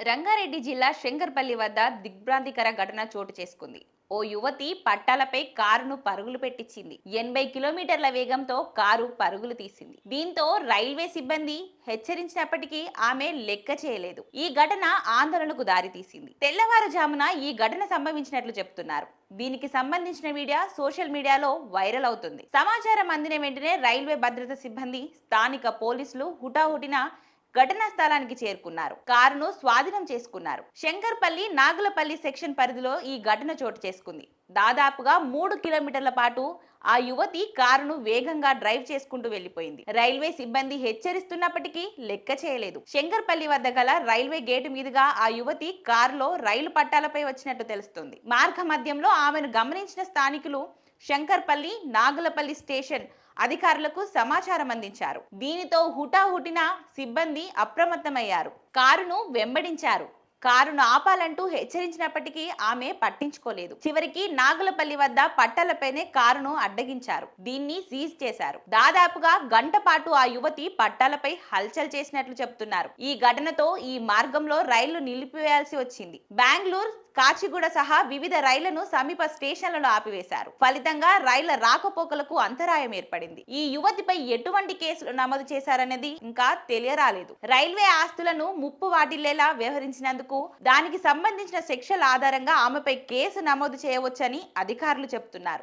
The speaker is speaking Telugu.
రంగారెడ్డి జిల్లా శంకర్పల్లి వద్ద దిగ్భ్రాంతికర ఘటన చోటు చేసుకుంది. ఓ యువతి పట్టాలపై కారును పరుగులు పెట్టించింది. ఎనభై కిలోమీటర్ల వేగంతో కారు పరుగులు తీసింది. దీంతో రైల్వే సిబ్బంది హెచ్చరించినప్పటికీ ఆమె లెక్క చేయలేదు. ఈ ఘటన ఆందోళనకు దారితీసింది తెల్లవారుజామున ఈ ఘటన సంభవించినట్లు చెప్తున్నారు దీనికి సంబంధించిన వీడియో సోషల్ మీడియాలో వైరల్ అవుతుంది. సమాచారం అందిన వెంటనే రైల్వే భద్రత సిబ్బంది స్థానిక పోలీసులు హుటాహుటిన ఘటనా స్థలానికి చేరుకున్నారు. కారును స్వాధీనం చేసుకున్నారు. శంకర్పల్లి నాగులపల్లి సెక్షన్ పరిధిలో ఈ ఘటన చోటు చేసుకుంది. దాదాపుగా మూడు కిలోమీటర్ల పాటు ఆ యువతి కారును వేగంగా డ్రైవ్ చేసుకుంటూ వెళ్ళిపోయింది రైల్వే సిబ్బంది హెచ్చరిస్తున్నప్పటికీ లెక్క చేయలేదు. శంకర్పల్లి వద్ద గల రైల్వే గేటు మీదుగా ఆ యువతి కారులో రైలు పట్టాలపై వచ్చినట్టు తెలుస్తుంది. మార్గ మధ్యంలో ఆమెను గమనించిన స్థానికులు శంకర్పల్లి నాగులపల్లి స్టేషన్ అధికారులకు సమాచారం అందించారు. దీనితో హుటాహుటిన సిబ్బంది అప్రమత్తమయ్యారు. కారును వెంబడించారు. కారును ఆపాలంటూ హెచ్చరించినప్పటికీ ఆమె పట్టించుకోలేదు. చివరికి నాగులపల్లి వద్ద పట్టాలపైనే కారును అడ్డగించారు. దీన్ని సీజ్ చేశారు. దాదాపుగా గంట పాటు ఆ యువతి పట్టాలపై హల్చల్ చేసినట్లు చెప్తున్నారు ఈ ఘటనతో ఈ మార్గంలో రైళ్ళు నిలిపివేయాల్సి వచ్చింది. బెంగళూరు కాచిగూడ సహా వివిధ రైళ్ళను సమీప స్టేషన్లలో ఆపివేశారు. ఫలితంగా రైళ్ళ రాకపోకలకు అంతరాయం ఏర్పడింది. ఈ యువతిపై ఎటువంటి కేసులు నమోదు చేశారనేది ఇంకా తెలియరాలేదు. రైల్వే ఆస్తులను ముప్పు వాటిల్లేలా వ్యవహరించినందుకు దానికి సంబంధించిన సెక్షల ఆధారంగా ఆమెపై కేసు నమోదు చేయవచ్చని అధికారులు చెబుతున్నారు.